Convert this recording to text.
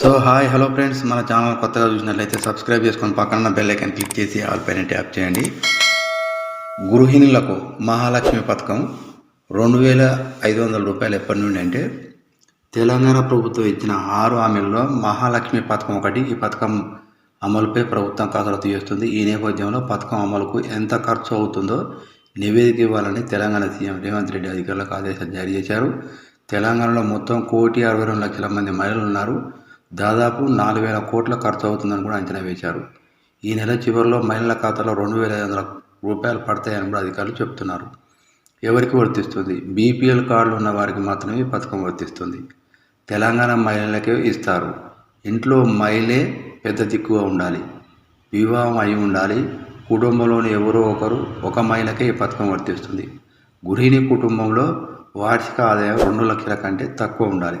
So hi hello friends మన channel కొత్తగా చూసినట్లయితే సబ్స్క్రైబ్ చేసుకొని పక్కన బెల్ ఐకన్ క్లిక్ చేసి ఆల్ పైన ట్యాప్ చేయండి. గృహిణులకు మహాలక్ష్మి పథకం రెండు వేల ఐదు వందల రూపాయలు ఎప్పటి నుండి అంటే తెలంగాణ ప్రభుత్వం ఇచ్చిన ఆరు హామీల్లో మహాలక్ష్మి పథకం ఒకటి ఈ పథకం అమలుపై ప్రభుత్వం కసరత్తు చేస్తుంది ఈ నేపథ్యంలో పథకం అమలుకు ఎంత ఖర్చు అవుతుందో నివేదిక ఇవ్వాలని తెలంగాణ సీఎం రేవంత్ రెడ్డి అధికారులకు ఆదేశాలు జారీ చేశారు. తెలంగాణలో మొత్తం కోటి అరవై రెండు లక్షల మంది మహిళలు ఉన్నారు. దాదాపు నాలుగు వేల కోట్ల ఖర్చు అవుతుందని కూడా అంచనా వేశారు. ఈ నెల చివరిలో మహిళల ఖాతాలో రెండు వేల ఐదు వందల రూపాయలు పడతాయని కూడా అధికారులు చెప్తున్నారు. ఎవరికి వర్తిస్తుంది? బీపీఎల్ కార్డులు ఉన్న వారికి మాత్రమే ఈ పథకం వర్తిస్తుంది. తెలంగాణ మహిళలకే ఇస్తారు. ఇంట్లో మహిళే పెద్ద దిక్కుగా ఉండాలి. వివాహం అయి ఉండాలి. కుటుంబంలోని ఎవరో ఒకరు ఒక మహిళకే ఈ పథకం వర్తిస్తుంది. గృహిణి కుటుంబంలో వార్షిక ఆదాయం రెండు లక్షల కంటే తక్కువ ఉండాలి.